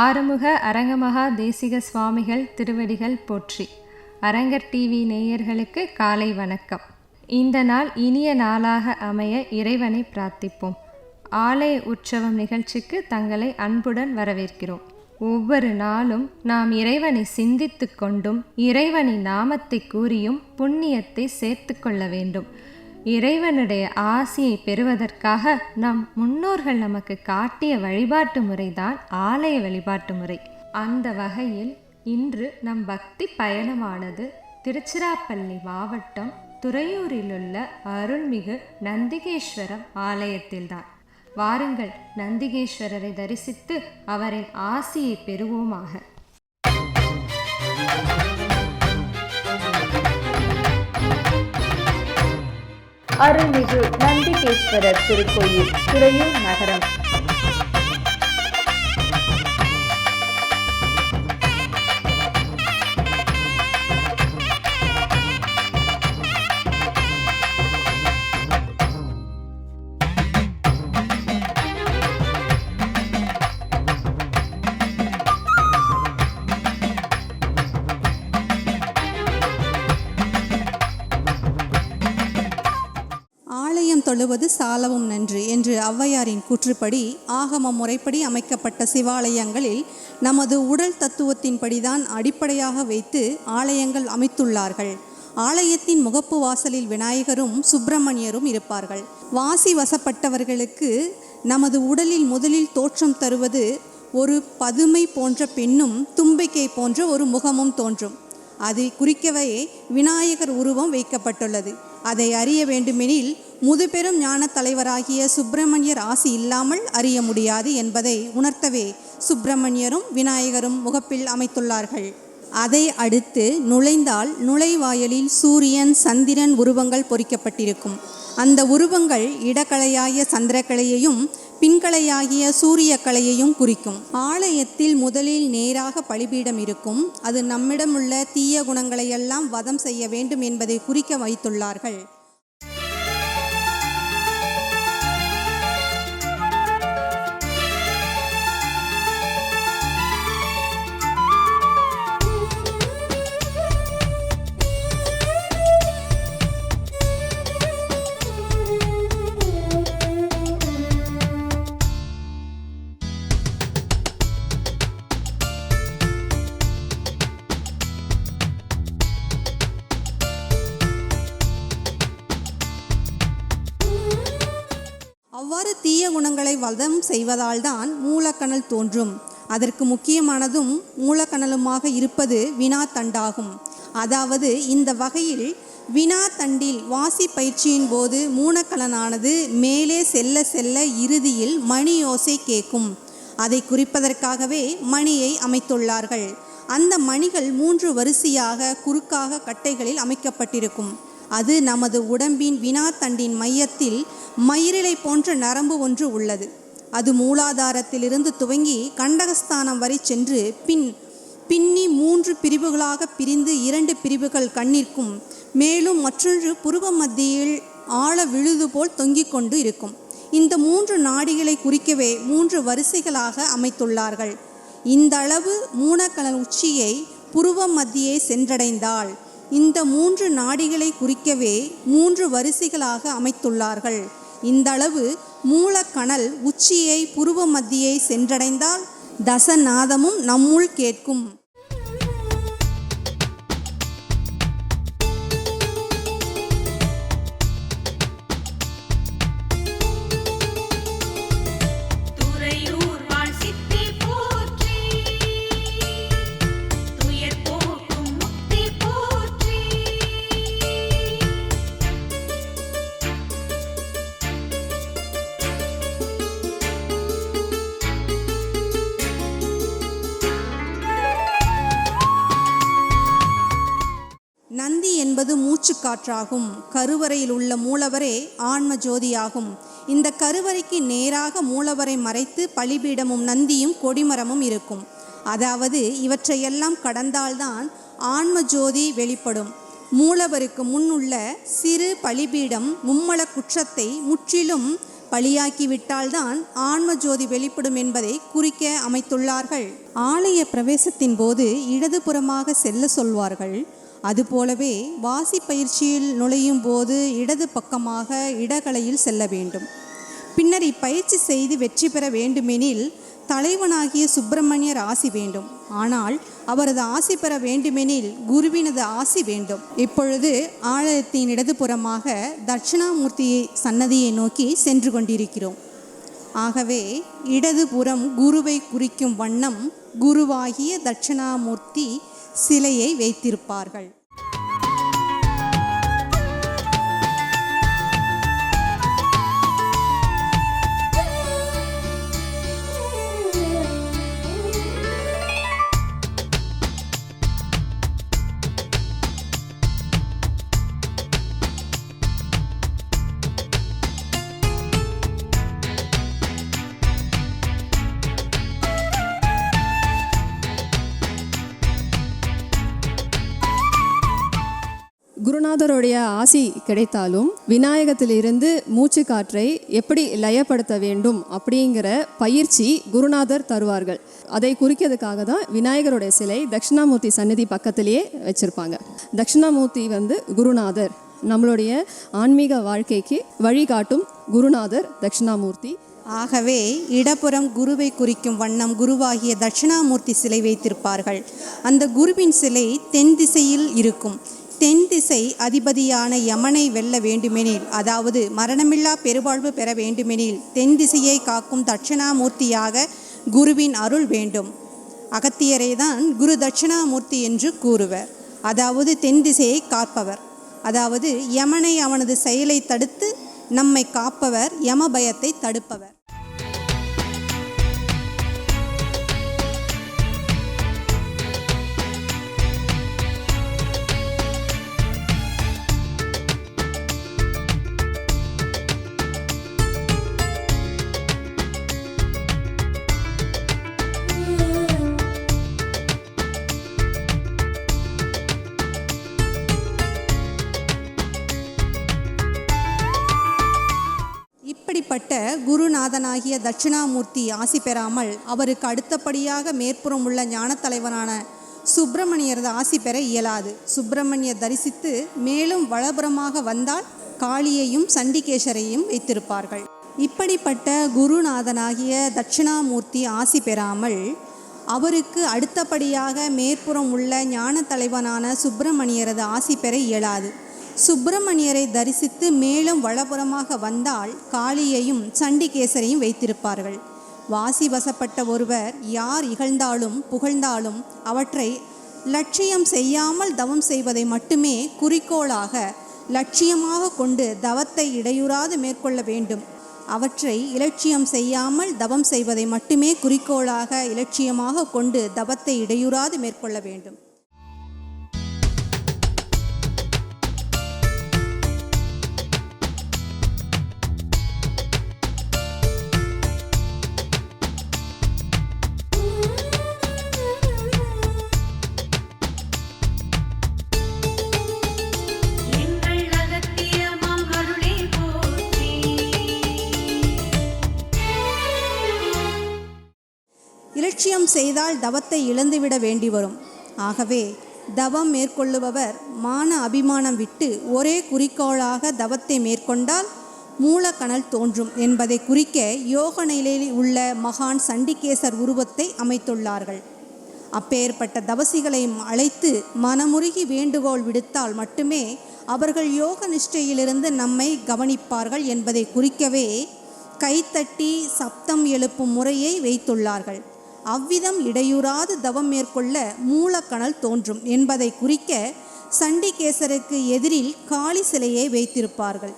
ஆறுமுக அரங்கமகா தேசிக சுவாமிகள் திருவடிகள் போற்றி. அரங்கர் டிவி நேயர்களுக்கு காலை வணக்கம். இந்த நாள் இனிய நாளாக அமைய இறைவனை பிரார்த்திப்போம். ஆலய உற்சவம் நிகழ்ச்சிக்கு தங்களை அன்புடன் வரவேற்கிறோம். ஒவ்வொரு நாளும் நாம் இறைவனை சிந்தித்து கொண்டும் இறைவனின் நாமத்தை கூறியும் புண்ணியத்தை சேர்த்து கொள்ள வேண்டும். இறைவனுடைய ஆசியை பெறுவதற்காக நம் முன்னோர்கள் நமக்கு காட்டிய வழிபாட்டு முறைதான் ஆலய வழிபாட்டு முறை. அந்த வகையில் இன்று நம் பக்தி பயணமானது திருச்சிராப்பள்ளி மாவட்டம் துறையூரிலுள்ள அருள்மிகு நந்திகேஸ்வரம் ஆலயத்தில்தான். வாருங்கள் நந்திகேஸ்வரரை தரிசித்து அவரின் ஆசியை பெறுவோமாக. அருள்மிகு நந்திகேஸ்வரர் திருக்கோயில் துறையூர் நகரம். ஆலயம் சாலவும் நன்று என்று ஔவையாரின் கூற்றுப்படி ஆகம முறைப்படி அமைக்கப்பட்ட சிவாலயங்களில் நமது உடல் தத்துவத்தின்படிதான் அடிப்படையாக வைத்து ஆலயங்கள் அமைத்துள்ளார்கள். ஆலயத்தின் முகப்பு வாசலில் விநாயகரும் சுப்பிரமணியரும் இருப்பார்கள். வாசி வசப்பட்டவர்களுக்கு நமது உடலில் முதலில் தோற்றம் தருவது ஒரு பதுமை போன்ற பெண்ணும் தும்பிக்கை போன்ற ஒரு முகமும் தோன்றும். அதை குறிக்கவே விநாயகர் உருவம் வைக்கப்பட்டுள்ளது. அதை அறிய வேண்டுமெனில் முதுபெரும் ஞான தலைவராகிய சுப்பிரமணியர் ஆசி இல்லாமல் அறிய முடியாது என்பதை உணர்த்தவே சுப்பிரமணியரும் விநாயகரும் முகப்பில் அமைத்துள்ளார்கள். அதை அடுத்து நுழைந்தால் நுழைவாயலில் சூரியன் சந்திரன் உருவங்கள் பொறிக்கப்பட்டிருக்கும். அந்த உருவங்கள் இடக்கலையாகிய சந்திரக்கலையையும் பின்கலையாகிய சூரிய கலையையும் குறிக்கும். ஆலயத்தில் முதலில் நேராக பலிபீடம் இருக்கும். அது நம்மிடமுள்ள தீய குணங்களையெல்லாம் வதம் செய்ய வேண்டும் என்பதை குறிக்க வைத்துள்ளார்கள். செய்வதால்தான் மூலக்கணல் தோன்றும். அதற்கு முக்கியமானதும் மூலக்கணலுமாக இருப்பது வினா தண்டாகும் அதாவது இந்த வகையில் வினா தண்டில் வாசி பயிற்சியின் போது மூலக்கணலானது மேலே செல்ல செல்ல இறுதியில் மணி யோசை கேட்கும் அதை குறிப்பதற்காகவே மணியை அமைத்துள்ளார்கள். அந்த மணிகள் மூன்று வரிசையாக குறுக்காக கட்டைகளில் அமைக்கப்பட்டிருக்கும். அது நமது உடம்பின் வினாத்தண்டின் மையத்தில் மயிரிழை போன்ற நரம்பு ஒன்று உள்ளது. அது மூலாதாரத்திலிருந்து துவங்கி கண்டகஸ்தானம் வரை சென்று பின் பின்னி மூன்று பிரிவுகளாக பிரிந்து இரண்டு பிரிவுகள் கண்ணிற்கும் மேலும் மற்றொன்று புருவ மத்தியில் ஆழ விழுது போல் தொங்கிக் கொண்டு இருக்கும். இந்த மூன்று நாடிகளை குறிக்கவே மூன்று வரிசைகளாக அமைத்துள்ளார்கள். இந்த அளவு மூனக்கலன் உச்சியை புருவ மத்தியை சென்றடைந்தால் இந்த மூன்று நாடிகளை குறிக்கவே மூன்று வரிசைகளாக அமைத்துள்ளார்கள். இந்த அளவு மூலக்கணல் உச்சியை புருவ மத்தியை சென்றடைந்தால் தசநாதமும் நம்முள் கேட்கும். காற்றாகும். கருவறையில் உள்ள மூலவரே ஆன்ம ஜோதியாகும். இந்த கருவறைக்கு நேராக மூலவரை மறைத்து பலிபீடமும் நந்தியும் கொடிமரமும் இருக்கும். அதாவது இவற்றையெல்லாம் கடந்தால்தான் ஆன்ம ஜோதி வெளிப்படும். மூலவருக்கு முன் உள்ள சிறு பலிபீடம் மும்மல குற்றத்தை முற்றிலும் பலியாக்கிவிட்டால்தான் ஆன்ம ஜோதி வெளிப்படும் என்பதை குறிக்க அமைத்துள்ளார்கள். ஆலய பிரவேசத்தின் போது இடதுபுறமாக செல்ல சொல்வார்கள். அதுபோலவே வாசி பயிற்சியில் நுழையும் போது இடது பக்கமாக இடகலையில் செல்ல வேண்டும். பின்னர் இப்பயிற்சி செய்து வெற்றி பெற வேண்டுமெனில் தலைவனாகிய சுப்பிரமணியர் ஆசி வேண்டும். ஆனால் அவரது ஆசி பெற வேண்டுமெனில் குருவினது ஆசி வேண்டும். இப்பொழுது ஆலயத்தின் இடதுபுறமாக தட்சிணாமூர்த்தியை சன்னதியை நோக்கி சென்று கொண்டிருக்கிறோம். ஆகவே இடதுபுறம் குருவை குறிக்கும் வண்ணம் குருவாகிய தட்சிணாமூர்த்தி சிலையை வைத்திருப்பார்கள். குருநாதருடைய ஆசி கிடைத்தாலும் விநாயகத்திலிருந்து மூச்சு காற்றை எப்படி லயப்படுத்த வேண்டும் அப்படிங்கிற பயிற்சி குருநாதர் தருவார்கள். அதை குறிக்கிறதுக்காக தான் விநாயகருடைய சிலை தட்சிணாமூர்த்தி சந்நிதி பக்கத்திலேயே வச்சுருப்பாங்க. தட்சிணாமூர்த்தி வந்து குருநாதர். நம்மளுடைய ஆன்மீக வாழ்க்கைக்கு வழிகாட்டும் குருநாதர் தட்சிணாமூர்த்தி. ஆகவே இடப்புறம் குருவை குறிக்கும் வண்ணம் குருவாகிய தட்சிணாமூர்த்தி சிலை வைத்திருப்பார்கள். அந்த குருவின் சிலை தென் திசையில் இருக்கும். தென் திசை அதிபதியான யமனை வெல்ல வேண்டுமெனில் அதாவது மரணமில்லா பெருவாழ்வு பெற வேண்டுமெனில் தென் திசையை காக்கும் தட்சிணாமூர்த்தியாக குருவின் அருள் வேண்டும். அகத்தியரை தான் குரு தட்சிணாமூர்த்தி என்று கூறுவர். அதாவது தென் திசையை காப்பவர். அதாவது யமனை அவனது செயலை தடுத்து நம்மை காப்பவர் யம பயத்தை தடுப்பவர். நாதனாகிய தட்சிணாமூர்த்தி ஆசி பெறாமல் அவருக்கு அடுத்தபடியாக மேற்புறம் உள்ள ஞானத்தலைவனான சுப்பிரமணியரது ஆசி பெற இயலாது. சுப்பிரமணியர் தரிசித்து மேலும் வலபுறமாக வந்தால் காளியையும் சண்டிகேசரையும் வைத்திருப்பார்கள். இப்படிப்பட்ட குருநாதனாகிய தட்சிணாமூர்த்தி ஆசி பெறாமல் அவருக்கு அடுத்தபடியாக மேற்புறம் உள்ள ஞான தலைவனான சுப்பிரமணியரது ஆசி பெற இயலாது. சுப்பிரமணியரை தரிசித்து மேலும் வளபுறமாக வந்தால் காளியையும் சண்டிகேசரையும் வைத்திருப்பார்கள். வாசி வசப்பட்ட ஒருவர் யார் இகழ்ந்தாலும் புகழ்ந்தாலும் அவற்றை லட்சியம் செய்யாமல் தவம் செய்வதை மட்டுமே குறிக்கோளாக லட்சியமாக கொண்டு தவத்தை இடையூறாது மேற்கொள்ள வேண்டும். அவற்றை இலட்சியம் செய்யாமல் தவம் செய்வதை மட்டுமே குறிக்கோளாக இலட்சியமாக கொண்டு தவத்தை இடையூறாது மேற்கொள்ள வேண்டும். செய்தால் தவத்தை இழந்துவிட வேண்டி வரும் ஆகவே தவம் மேற்கொள்ளுபவர் மான அபிமானம் விட்டு ஒரே குறிக்கோளாக தவத்தை மேற்கொண்டால் மூலக்கணல் தோன்றும் என்பதை குறிக்க யோக நிலையில் உள்ள மகான் சண்டிகேசர் உருவத்தை அமைத்துள்ளார்கள். அப்பேற்பட்ட தவசிகளை அழைத்து மனமுருகி வேண்டுகோள் விடுத்தால் மட்டுமே அவர்கள் யோக நிஷ்டையிலிருந்து நம்மை கவனிப்பார்கள் என்பதை குறிக்கவே கைத்தட்டி சப்தம் எழுப்பும் முறையை வைத்துள்ளார்கள். அவ்விதம் இடையூறாது தவம் மேற்கொள்ள மூலக்கணல் தோன்றும் என்பதை குறிக்க சண்டிகேசருக்கு எதிரில் காளி சிலையை வைத்திருப்பார்கள்.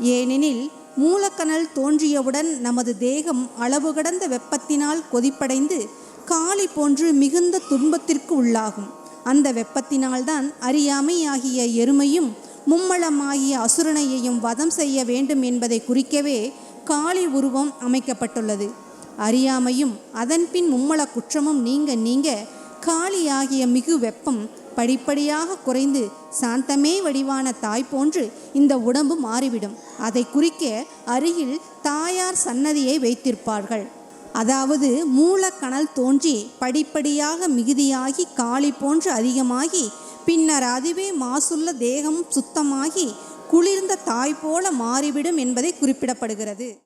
ஏனெனில் மூலக்கணல் தோன்றியவுடன் நமது தேகம் அளவு கடந்த வெப்பத்தினால் கொதிப்படைந்து காளி போன்று மிகுந்த துன்பத்திற்கு உள்ளாகும். அந்த வெப்பத்தினால்தான் அறியாமையாகிய எருமையும் மும்மளமாகிய அசுரனையையும் வதம் செய்ய வேண்டும் என்பதை குறிக்கவே காளி உருவம் அமைக்கப்பட்டுள்ளது. அறியாமையும் அதன்பின் மும்மல குற்றமும் நீங்க நீங்க காளியாகிய மிகு வெப்பம் படிப்படியாக குறைந்து சாந்தமே வடிவான தாய் போன்று இந்த உடம்பு மாறிவிடும். அதை குறிக்க அருகில் தாயார் சன்னதியை வைத்திருப்பார்கள். அதாவது மூலக்கணல் தோன்றி படிப்படியாக மிகுதியாகி காளி போன்று அதிகமாகி பின்னர் அதுவே மாசுள்ள தேகம் சுத்தமாகி குளிர்ந்த தாய் போல மாறிவிடும் என்பதை குறிப்பிடப்படுகிறது.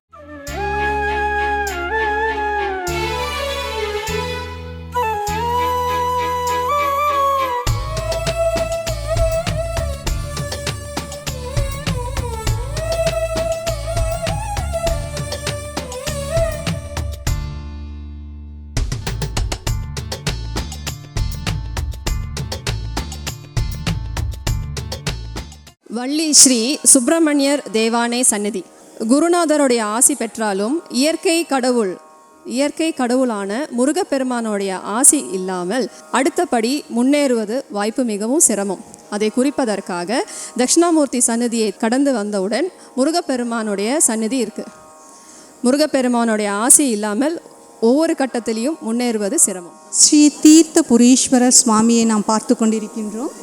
வள்ளி ஸ்ரீ சுப்பிரமணியர் தேவானை சந்நிதி. குருநாதருடைய ஆசி பெற்றாலும் இயற்கை கடவுள் இயற்கை கடவுளான முருகப்பெருமானுடைய ஆசி இல்லாமல் அடுத்தபடி முன்னேறுவது வாய்ப்பு மிகவும் சிரமம். அதை குறிப்பதற்காக தட்சிணாமூர்த்தி சந்நிதியை கடந்து வந்தவுடன் முருகப்பெருமானுடைய சந்நிதி இருக்குது முருகப்பெருமானுடைய ஆசி இல்லாமல் ஒவ்வொரு கட்டத்திலையும் முன்னேறுவது சிரமம். ஸ்ரீ தீர்த்தபுரீஸ்வரர் சுவாமியை நாம் பார்த்து கொண்டிருக்கின்றோம்.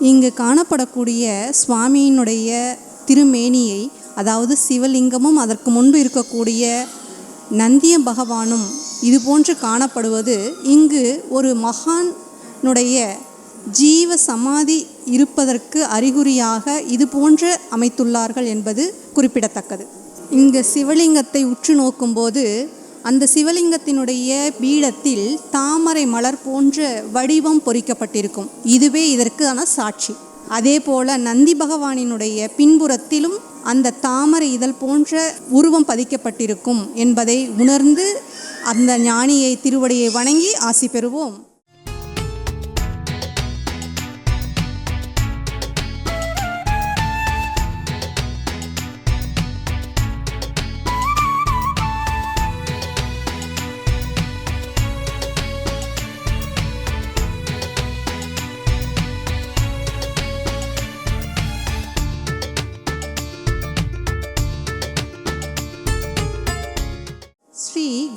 இங்கு காணப்படக்கூடிய சுவாமியினுடைய திருமேனியை அதாவது சிவலிங்கமும் அதற்கு முன்பு இருக்கக்கூடிய நந்திய பகவானும் இது போன்று காணப்படுவது இங்கு ஒரு மகானுடைய ஜீவ சமாதி இருப்பதற்கு அறிகுறியாக இது போன்று அமைத்துள்ளார்கள் என்பது குறிப்பிடத்தக்கது. இங்கு சிவலிங்கத்தை உற்று நோக்கும்போது அந்த சிவலிங்கத்தினுடைய பீடத்தில் தாமரை மலர் போன்ற வடிவம் பொறிக்கப்பட்டிருக்கும். இதுவே இதற்கான சாட்சி. அதே போல நந்தி பகவானினுடைய பின்புறத்திலும் அந்த தாமரை இதழ் போன்ற உருவம் பதிக்கப்பட்டிருக்கும் என்பதை உணர்ந்து அந்த ஞானியை திருவடியை வணங்கி ஆசி பெறுவோம்.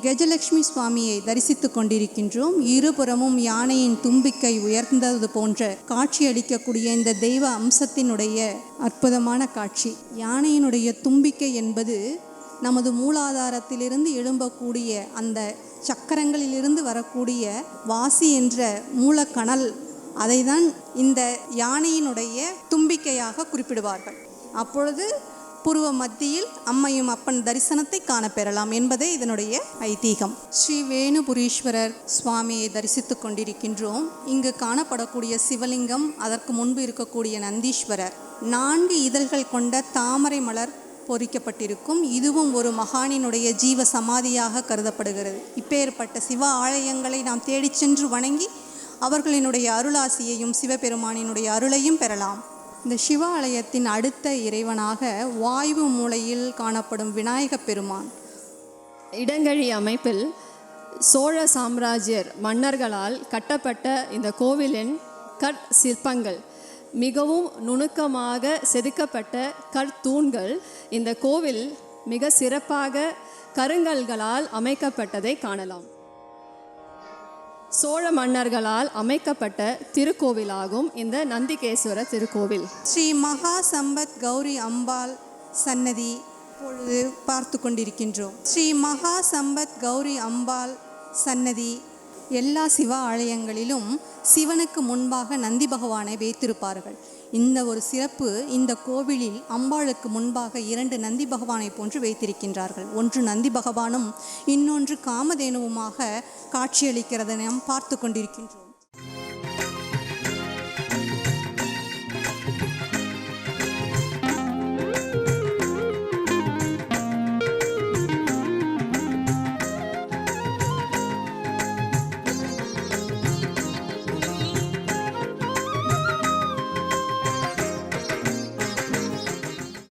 கஜலட்சுமி சுவாமியை தரிசித்துக் கொண்டிருக்கின்றோம். இருபுறமும் யானையின் தும்பிக்கை உயர்ந்தது போன்ற காட்சியளிக்கக்கூடிய இந்த தெய்வ அம்சத்தினுடைய அற்புதமான காட்சி. யானையினுடைய தும்பிக்கை என்பது நமது மூலாதாரத்திலிருந்து எழும்பக்கூடிய அந்த சக்கரங்களிலிருந்து வரக்கூடிய வாசி என்ற மூலக்கணல் அதைதான் இந்த யானையினுடைய தும்பிக்கையாக குறிப்பிடுவார்கள். அப்பொழுது புருவ மத்தியில் அம்மையும் அப்பன் தரிசனத்தை காணப்பெறலாம் என்பதே இதனுடைய ஐதீகம். ஸ்ரீ வேணுபுரீஸ்வரர் சுவாமியை தரிசித்துக் கொண்டிருக்கின்றோம். இங்கு காணப்படக்கூடிய சிவலிங்கம் அதற்கு முன்பு இருக்கக்கூடிய நந்தீஸ்வரர். நான்கு இதழ்கள் கொண்ட தாமரை மலர் பொறிக்கப்பட்டிருக்கும். இதுவும் ஒரு மகானினுடைய ஜீவ சமாதியாக கருதப்படுகிறது. இப்பேற்பட்ட சிவ ஆலயங்களை நாம் தேடிச் சென்று வணங்கி அவர்களினுடைய அருளாசியையும் சிவபெருமானினுடைய அருளையும் பெறலாம். இந்த சிவாலயத்தின் அடுத்த இறைவனாக வாயு மூலையில் காணப்படும் விநாயகப் பெருமான். இடங்கழி அமைப்பில் சோழ சாம்ராஜ்யர் மன்னர்களால் கட்டப்பட்ட இந்த கோவிலின் கற் சிற்பங்கள் மிகவும் நுணுக்கமாக செதுக்கப்பட்ட கற்தூண்கள் இந்த கோவில் மிக சிறப்பாக கருங்கல்களால் அமைக்கப்பட்டதை காணலாம். சோழ மன்னர்களால் அமைக்கப்பட்ட திருக்கோவிலாகும் இந்த நந்திகேஸ்வர திருக்கோவில். ஸ்ரீ மகா சம்பத் கௌரி அம்பாள் சன்னதி இப்பொழுது பார்த்து கொண்டிருக்கின்றோம். ஸ்ரீ மகா சம்பத் கௌரி அம்பாள் சன்னதி எல்லா சிவ ஆலயங்களிலும் சிவனுக்கு முன்பாக நந்தி பகவானை வைத்திருப்பார்கள். இந்த ஒரு சிறப்பு இந்த கோவிலில் அம்பாளுக்கு முன்பாக இரண்டு நந்தி பகவானை போன்று வைத்திருக்கின்றார்கள். ஒன்று நந்தி பகவானும் இன்னொன்று காமதேனுவுமாக காட்சியளிக்கிறதை நாம் பார்த்து கொண்டிருக்கின்றோம்.